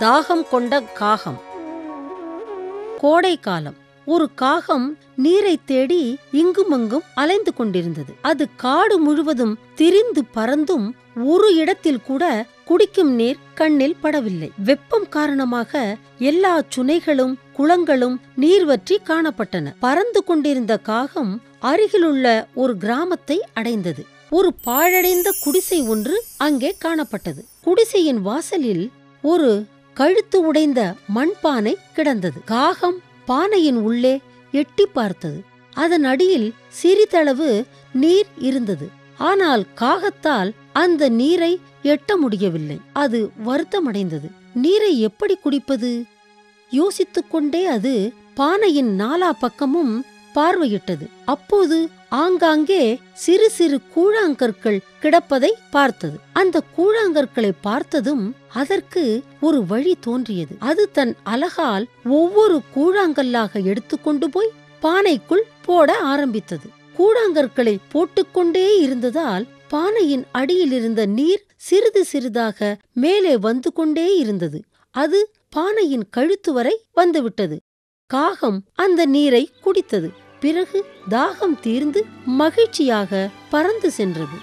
தாகம் கொண்ட காகம். கோடை காலம். ஒரு காகம் நீரை தேடி இங்குமங்கும் அலைந்து கொண்டிருந்தது. அது காடு முழுவதும் திரிந்து பறந்தும் ஒரு இடத்தில் கூட குடிக்கும் நீர் கண்ணில் படவில்லை. வெப்பம் காரணமாக எல்லா சுனைகளும் குளங்களும் நீர் வற்றி காணப்பட்டன. பறந்து கொண்டிருந்த காகம் அருகிலுள்ள ஒரு கிராமத்தை அடைந்தது. ஒரு பாழடைந்த குடிசை ஒன்று அங்கே காணப்பட்டது. குடிசையின் வாசலில் ஒரு கழுத்து உடைந்த மண்பானை கிடந்தது. காகம் பானையின் உள்ளே எட்டி பார்த்தது. அதன் அடியில் சிறிதளவு நீர் இருந்தது. ஆனால் காகத்தால் அந்த நீரை எட்ட முடியவில்லை. அது வருத்தமடைந்தது. நீரை எப்படி குடிப்பது? யோசித்துக் கொண்டே அது பானையின் நாலா பக்கமும் பார்வையிட்டது. அப்போது ஆங்காங்கே சிறு சிறு கூழாங்கற்கள் கிடப்பதை பார்த்தது. அந்த கூழாங்கற்களை பார்த்ததும் அதற்கு ஒரு வழி தோன்றியது. அது தன் அலகால் ஒவ்வொரு கூழாங்கல்லாக எடுத்துக்கொண்டு போய் பானைக்குள் போட ஆரம்பித்தது. கூழாங்கற்களை போட்டுக்கொண்டே இருந்ததால் பானையின் அடியில் இருந்த நீர் சிறிது சிறிதாக மேலே வந்து கொண்டே இருந்தது. அது பானையின் கழுத்து வரை வந்துவிட்டது காகம் அந்த நீரை குடித்தது. பிறகு தாகம் தீர்ந்து மகிழ்ச்சியாக பறந்து சென்றது.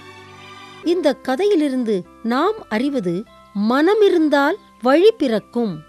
இந்த கதையிலிருந்து நாம் அறிவது மனமிருந்தால் வழி பிறக்கும்.